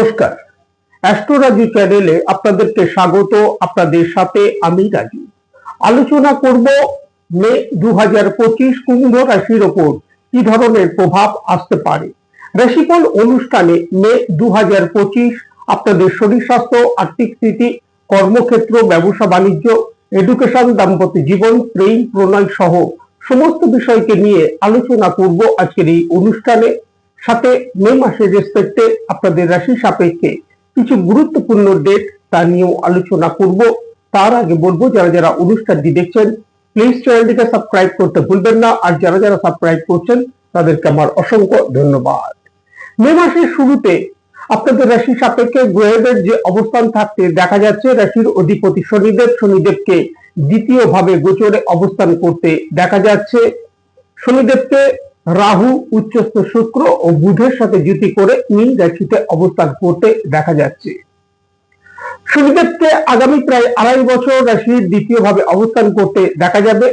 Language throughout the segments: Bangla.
নমস্কার। অ্যাস্ট্রো রাজু চ্যানেলে আপনাদেরকে স্বাগত, আপনাদের সাথে আমি রাজু আলোচনা করব মে দু হাজার পঁচিশ কুম্ভ রাশির ওপর কি ধরনের প্রভাব আসতে পারে। রাশিফল অনুষ্ঠানে মে দু হাজার পঁচিশ আপনাদের শরীর স্বাস্থ্য, আর্থিক স্থিতি, কর্মক্ষেত্র, ব্যবসা, বাণিজ্য এডুকেশন দাম্পত্য জীবন, প্রেম, প্রণয় সহ সমস্ত বিষয়কে নিয়ে আলোচনা করব আজকের এই অনুষ্ঠানে। সাথে মে মাসের রেসপেক্টে আপনাদের রাশি সাপেক্ষে কিছু গুরুত্বপূর্ণ ডেট তা নিয়েও আলোচনা করব। তার আগে বলব, যারা যারা অনুষ্ঠানটি দেখছেন প্লিজ চ্যানেলটিকে সাবস্ক্রাইব করতে ভুলবেন না। আর যারা যারা সাবস্ক্রাইব করছেন, তাদেরকে আমার অসংখ্য ধন্যবাদ। মে মাসের শুরুতে আপনাদের রাশি সাপেক্ষে গ্রহদের যে অবস্থান থাকতে দেখা যাচ্ছে, রাশির অধিপতি শনিদেব, শনিদেবকে দ্বিতীয় ভাবে গোচরে অবস্থান করতে দেখা যাচ্ছে। শনিদেবকে রাহু, উচ্চস্থ শুক্র ও বুধের সাথে জুতি করে মীন রাশিতে অবস্থান করতে দেখা যাচ্ছে। শনিদেবকে আগামী প্রায় আড়াই বছর রাশির দ্বিতীয় ভাবে অবস্থান করতে দেখা যাবে,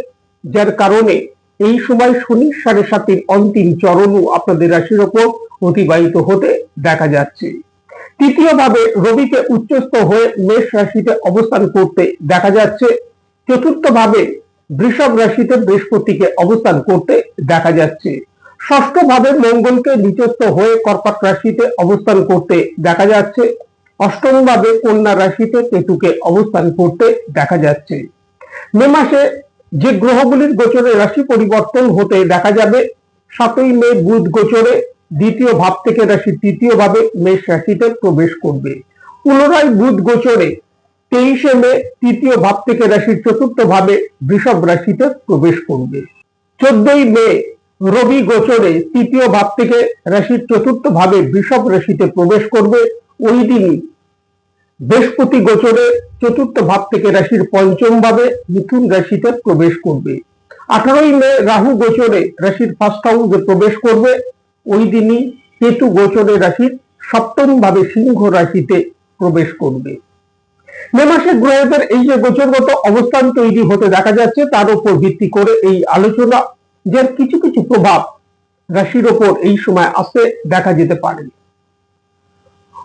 যার কারণে এই সময় শনি সাড়ে সাতির অন্তিম চরণও আপনাদের রাশির ওপর অতিবাহিত হতে দেখা যাচ্ছে। তৃতীয় ভাবে রবিকে উচ্চস্থ হয়ে মেষ রাশিতে অবস্থান করতে দেখা যাচ্ছে। চতুর্থ ভাবে বৃষভ রাশিতে বৃহস্পতিকে অবস্থান করতে দেখা যাচ্ছে। ষষ্ঠ ভাবে মঙ্গলকে নিচস্থ হয়ে কর্কট রাশিতে অবস্থান করতে দেখা যাচ্ছে। অষ্টম ভাবে কন্যা রাশিতে কেতুকে অবস্থান করতে দেখা যাচ্ছে। মে মাসে যে গ্রহগুলির গোচরে রাশি পরিবর্তন হতে দেখা যাবে, সাতই মে বুধ গোচরে দ্বিতীয় ভাব থেকে রাশি তৃতীয় ভাবে মেষ রাশিতে প্রবেশ করবে। পুনরায় বুধ গোচরে তেইশে মে তৃতীয় ভাব থেকে রাশির চতুর্থ ভাবে বৃষভ রাশিতে প্রবেশ করবে। চোদ্দই মে রবি গোচরে তৃতীয় ভাব থেকে রাশির চতুর্থ ভাবে বৃষভ রাশিতে প্রবেশ করবে। ওই দিনই বৃহস্পতি গোচরে চতুর্থ ভাব থেকে রাশির পঞ্চম ভাবে মিথুন রাশিতে প্রবেশ করবে। আঠারোই মে রাহু গোচরে রাশির ফার্স্ট হাউসে প্রবেশ করবে। ওই দিনই কেতু গোচরে রাশির সপ্তম ভাবে সিংহ রাশিতে প্রবেশ করবে। মে মাসে গ্রহদের এই যে গোচরগত অবস্থান তৈরি হতে দেখা যাচ্ছে, তার উপর ভিত্তি করে এই আলোচনা যার কিছু কিছু প্রভাব রাশির ওপর এই সময় আসতে দেখা যেতে পারে।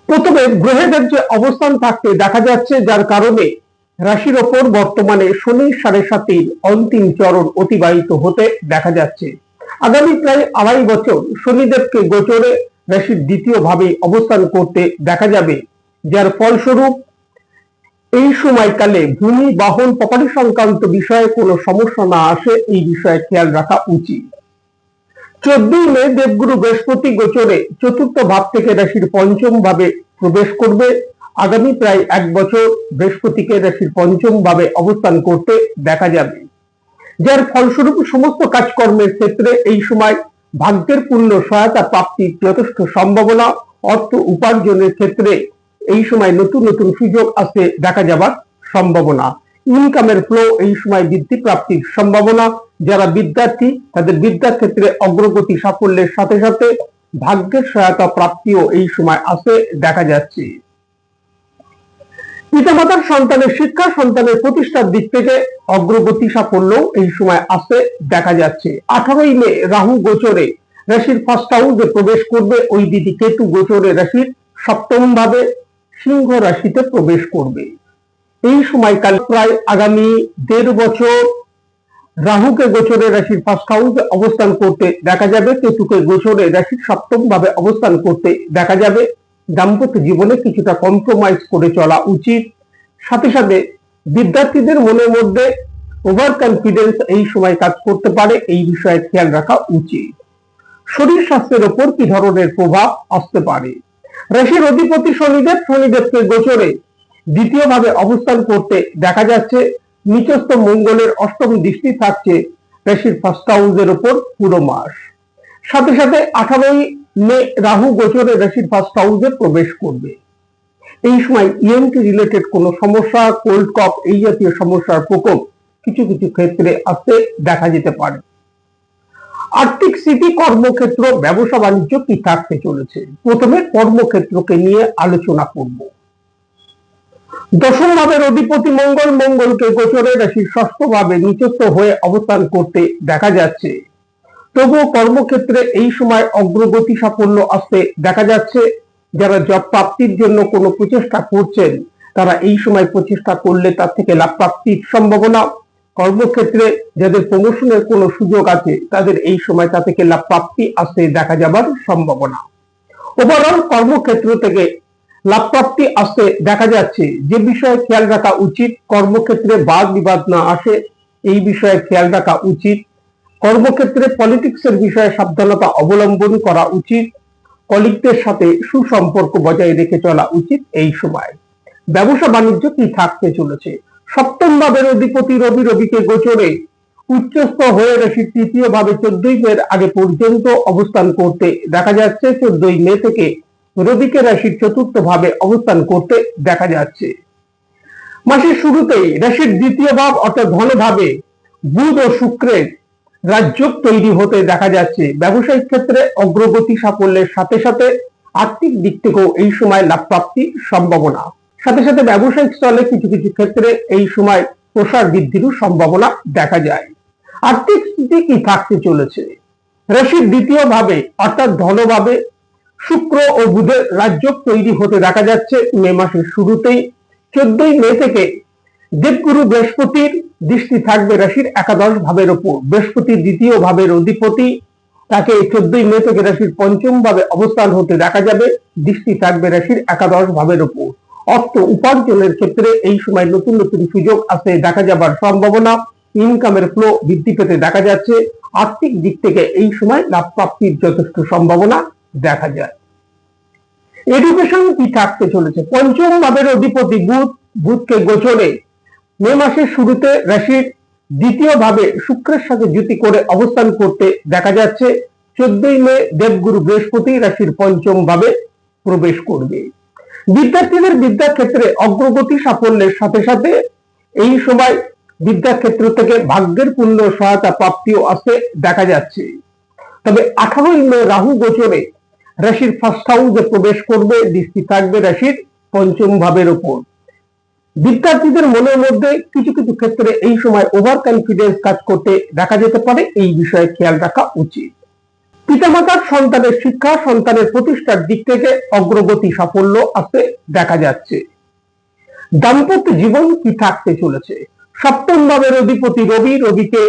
প্রথমে গ্রহেদের যে অবস্থান থাকতে দেখা যাচ্ছে, যার কারণে রাশির ওপর বর্তমানে শনি সাড়ে সাতির অন্তিম চরণ অতিবাহিত হতে দেখা যাচ্ছে। আগামী প্রায় আড়াই বছর শনিদেবকে গোচরে রাশির দ্বিতীয় ভাবে অবস্থান করতে দেখা যাবে, যার ফলস্বরূপ এই সময়কালে ভূমি, বাহন প্রপার্টি সংক্রান্ত বিষয়ে কোনো সমস্যা না আসে, এই বিষয়ে খেয়াল রাখা উচিত। চোদ্দই মে দেবগুরু বৃহস্পতি গোচরে চতুর্থ ভাব থেকে রাশির পঞ্চম ভাবে প্রবেশ করবে। আগামী প্রায় এক বছর বৃহস্পতিকে রাশির পঞ্চম ভাবে অবস্থান করতে দেখা যাবে। যার ফলস্বরূপ সমস্ত কাজকর্মের ক্ষেত্রে এই সময় ভাগ্যের পূর্ণ সহায়তা প্রাপ্তির যথেষ্ট সম্ভাবনা, অর্থ উপার্জনের ক্ষেত্রে এই সময় নতুন নতুন সুযোগ আসতে দেখা যাবার সম্ভাবনা। ইনকামের ফ্লো এই সময় বৃদ্ধি প্রাপ্তির সম্ভাবনা। যারা বিদ্যার্থী, তাদের বিদ্যার ক্ষেত্রে অগ্রগতি সাফল্যের সাথে সাথে ভাগ্যের সহায়তা প্রাপ্তিও এই সময় আসে দেখা যাচ্ছে। পিতামাতার সন্তানের শিক্ষা, সন্তানের প্রতিষ্ঠার দিক থেকে অগ্রগতি সাফল্য এই সময় আসে দেখা যাচ্ছে। আঠারোই মে, রাহু গোচরে রাশির ফার্স্ট হাউসে প্রবেশ করবে। ওই দিদি কেতু গোচরে রাশির সপ্তম ভাবে সিংহ রাশিতে প্রবেশ করবে। এই সময়কাল প্রায় আগামী দেড় বছর রাহুকে গোচরে রাশির ফার্স্ট হাউসে অবস্থান করতে দেখা যাবে, কেতুকে গোচরে রাশির সপ্তম ভাবে অবস্থান করতে দেখা যাবে। দাম্পত্য জীবনে কিছুটা কম্প্রোমাইজ করে চলা উচিত। সাথে সাথে বিদ্যার্থীদের মনের মধ্যে ওভার কনফিডেন্স এই সময় কাজ করতে পারে, এই বিষয়ে খেয়াল রাখা উচিত। শরীর স্বাস্থ্যের ওপর কি ধরনের প্রভাব আসতে পারে? রাশির অধিপতি শনিদেব, শনিদেবকে গোচরে দ্বিতীয় ভাবে অবস্থান করতে দেখা যাচ্ছে নিচস্থ মঙ্গলের অষ্টম দৃষ্টি থাকছে রাশির ফার্স্ট হাউসের উপর পুরো মাস। সাথে সাথে আঠারোই মে রাহু গোচরে রাশির ফার্স্ট হাউসে প্রবেশ করবে। এই সময় ইএনটি রিলেটেড কোনো সমস্যা কোল্ড কপ এই জাতীয় সমস্যার প্রকোপ কিছু কিছু ক্ষেত্রে আসতে দেখা যেতে পারে। আর্থিক স্থিতি কর্মক্ষেত্র, ব্যবসা বাণিজ্য কি থাকতে চলেছে? প্রথমে কর্মক্ষেত্রকে নিয়ে আলোচনা করব। দশম ভাবের অধিপতি মঙ্গল, মঙ্গলকে গোচরে রাশির ষষ্ঠ ভাবে নিচস্থ হয়ে অবস্থান করতে দেখা যাচ্ছে। তবুও কর্মক্ষেত্রে এই সময় অগ্রগতি সাফল্য আসতে দেখা যাচ্ছে। যারা জব প্রাপ্তির জন্য কোনো প্রচেষ্টা করছেন, তারা এই সময় প্রচেষ্টা করলে তার থেকে লাভ প্রাপ্তির সম্ভাবনা কর্মক্ষেত্রে যাদের প্রমোশনের কোনো সুযোগ আছে, তাদের এই সময় তা থেকে লাভ প্রাপ্তি আসতে দেখা যাবার সম্ভাবনা। ওভারঅল কর্মক্ষেত্র থেকে লাভ প্রাপ্তি আসতে দেখা যাচ্ছে। যে বিষয়ে খেয়াল রাখা উচিত, কর্মক্ষেত্রে বাদ বিবাদ না আসে, এই বিষয়ে খেয়াল রাখা উচিত। কর্মক্ষেত্রে পলিটিক্সের বিষয়ে সাবধানতা অবলম্বন করা উচিত। কলিগদের সাথে সুসম্পর্ক বজায় রেখে চলা উচিত এই সময়। ব্যবসা বাণিজ্য কি থাকতে চলেছে? সপ্তম ভাবের অধিপতি রবি রবিকে গোচরে উচ্চস্থ হয়ে রাশির তৃতীয় ভাবে চোদ্দই মের আগে পর্যন্ত অবস্থান করতে। দেখা যাচ্ছে চোদ্দই মে থেকে রবিকে রাশির চতুর্থ ভাবে অবস্থান করতে দেখা যাচ্ছে। মাসের শুরুতেই রাশির দ্বিতীয় ভাব অর্থাৎ ধনভাবে বুধ ও শুক্রের রাজ্য তৈরি হতে দেখা যাচ্ছে। ব্যবসায়িক ক্ষেত্রে অগ্রগতি সাফল্যের সাথে সাথে আর্থিক দিক থেকেও এই সময় লাভ প্রাপ্তির সম্ভাবনা। সাথে সাথে ব্যবসায়িক স্থলে কিছু কিছু ক্ষেত্রে এই সময় প্রসার বৃদ্ধিরও সম্ভাবনা দেখা যায়। আর্থিক স্থিতি কি থাকতে চলেছে? রাশির দ্বিতীয় ভাবে অর্থাৎ ধনভাবে শুক্র ও বুধের রাজ্য তৈরি হতে দেখা যাচ্ছে মে মাসের শুরুতেই। চোদ্দই মে থেকে দেবগুরু বৃহস্পতির দৃষ্টি থাকবে রাশির একাদশ ভাবের ওপর। বৃহস্পতির দ্বিতীয় ভাবের অধিপতি, তাকে চোদ্দই মে থেকে রাশির পঞ্চম ভাবে অবস্থান হতে দেখা যাবে। দৃষ্টি থাকবে রাশির একাদশ ভাবের ওপর। অর্থ উপার্জনের ক্ষেত্রে এই সময় নতুন নতুন সুযোগ আসতে দেখা যাবার সম্ভাবনা ইনকামের ফ্লো বৃদ্ধি পেতে দেখা যাচ্ছে। আর্থিক দিক থেকে এই সময় লাভ প্রাপ্তির যথেষ্ট সম্ভাবনা দেখা যায়। এডুকেশন কি থাকতে চলেছে? পঞ্চম ভাবের অধিপতি বুধ, বুধকে গোচরে। মে মাসের শুরুতে রাশির দ্বিতীয় ভাবে শুক্রের সাথে জুতি করে অবস্থান করতে দেখা যাচ্ছে। চোদ্দই মে দেবগুরু বৃহস্পতি রাশির পঞ্চম ভাবে প্রবেশ করবে। বিদ্যার্থীদের বিদ্যাক্ষেত্রে অগ্রগতি সাফল্যের সাথে সাথে এই সময় বিদ্যাক্ষেত্র থেকে ভাগ্যের পূর্ণ সহায়তা প্রাপ্তিও আসতে দেখা যাচ্ছে। তবে আঠারোই মে রাহু গোচরে রাশির ফার্স্ট হাউসে প্রবেশ করবে, দৃষ্টি থাকবে রাশির পঞ্চম ভাবের উপর বিদ্যার্থীদের মনের মধ্যে কিছু কিছু ক্ষেত্রে এই সময় ওভার কনফিডেন্স কাজ করতে দেখা যেতে পারে, এই বিষয়ে খেয়াল রাখা উচিত। পিতামাতার সন্তানের শিক্ষা, সন্তানের প্রতিষ্ঠার দিক থেকে অগ্রগতি সাফল্য আসতে দেখা যাচ্ছে। দাম্পত্য জীবন কি থাকতে চলেছে? সপ্তম ভাবের অধিপতি রবি, রবিকে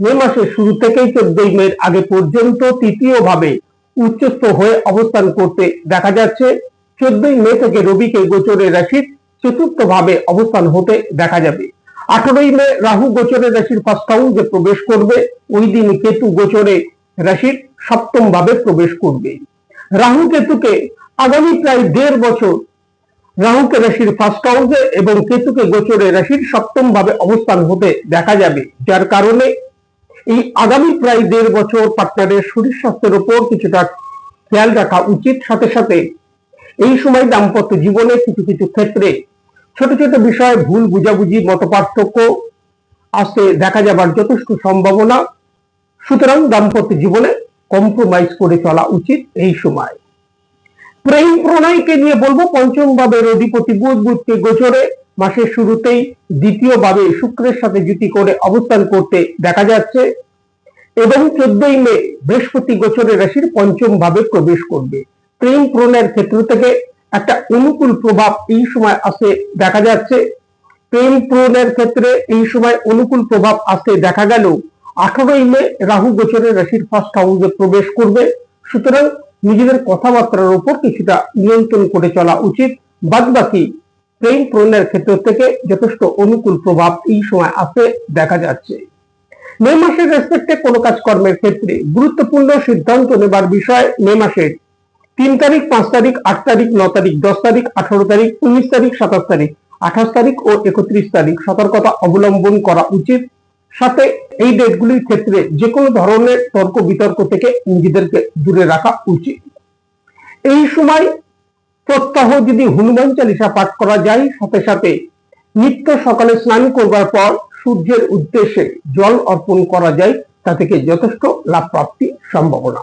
মে মাসের শুরু থেকেই চোদ্দই মে আগে পর্যন্ত তৃতীয় ভাবে উচ্চস্থ হয়ে অবস্থান করতে দেখা যাচ্ছে। চোদ্দই মে থেকে রবিকে গোচরে রাশির চতুর্থ ভাবে অবস্থান হতে দেখা যাবে। আঠারোই মে রাহু গোচরে রাশির ফার্স্ট হাউসে প্রবেশ করবে। ওই দিন কেতু গোচরে রাশির সপ্তম ভাবে প্রবেশ করবে। রাহু কেতুকে আগামী প্রায় দেড় বছর রাহুকে রাশির ফার্স্ট হাউসে এবং কেতুকে গোচরে রাশির সপ্তম ভাবে অবস্থান হতে দেখা যাবে। যার কারণে এই আগামী প্রায় দেড় বছর পার্টনারের শরীর স্বাস্থ্যের উপর কিছুটা খেয়াল রাখা উচিত। সাথে সাথে এই সময় দাম্পত্য জীবনে কিছু কিছু ক্ষেত্রে ছোট ছোট বিষয়ে ভুল বুঝাবুঝি মত পার্থক্য আসতে দেখা যাবার যথেষ্ট সম্ভাবনা সুতরাং দাম্পত্য জীবনে কম্প্রোমাইজ করে চলা উচিত এই সময়। প্রেম প্রণয়কে নিয়ে বলব পঞ্চম ভাবের অধিপতি বুধ বুধকে গোচরে, মাসের শুরুতেই দ্বিতীয় ভাবে শুক্রের সাথে জুতি করে অবস্থান করতে দেখা যাচ্ছে এবং চোদ্দই মে বৃহস্পতি গোচরে রাশির পঞ্চম ভাবে প্রবেশ করবে। প্রেম প্রণয়ের ক্ষেত্র থেকে একটা অনুকূল প্রভাব এই সময় আসে, দেখা যাচ্ছে। প্রেম প্রণয়ের ক্ষেত্রে এই সময় অনুকূল প্রভাব আসতে দেখা গেল। আঠারোই মে রাহু গোচরে রাশির ফার্স্ট হাউসে প্রবেশ করবে। সুতরাং নিজেদের কথাবার্তার উপর কিছুটা নিয়ন্ত্রণ করে চলা উচিত। বাদ বাকি প্রেম পূরণের ক্ষেত্র থেকে যথেষ্ট অনুকূল প্রভাব এই সময় আসতে দেখা যাচ্ছে। মে মাসের রেসপেক্টে কোনো কাজকর্মের ক্ষেত্রে গুরুত্বপূর্ণ সিদ্ধান্ত নেবার বিষয় মে মাসের তিন তারিখ, পাঁচ তারিখ, আট তারিখ, ন তারিখ, দশ তারিখ, আঠারো তারিখ, উনিশ তারিখ, সাতাশ তারিখ, আঠাশ তারিখ ও একত্রিশ তারিখ সতর্কতা অবলম্বন করা উচিত। সাথে এই ডেটগুলির ক্ষেত্রে যে কোনো ধরনের তর্ক বিতর্ক থেকে নিজেদেরকে দূরে রাখা উচিত। এই সময় প্রত্যাহ যদি হনুমান চালিসা পাঠ করা যায়, সাথে সাথে নিত্য সকালে স্নান করবার পর সূর্যের উদ্দেশ্যে জল অর্পণ করা যায়, তা থেকে যথেষ্ট লাভ প্রাপ্তি সম্ভাবনা।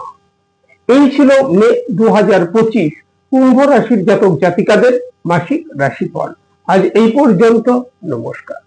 এই ছিল মে দু হাজার পঁচিশ কুম্ভ রাশির জাতক জাতিকাদের মাসিক রাশিফল। আজ এই পর্যন্ত, নমস্কার।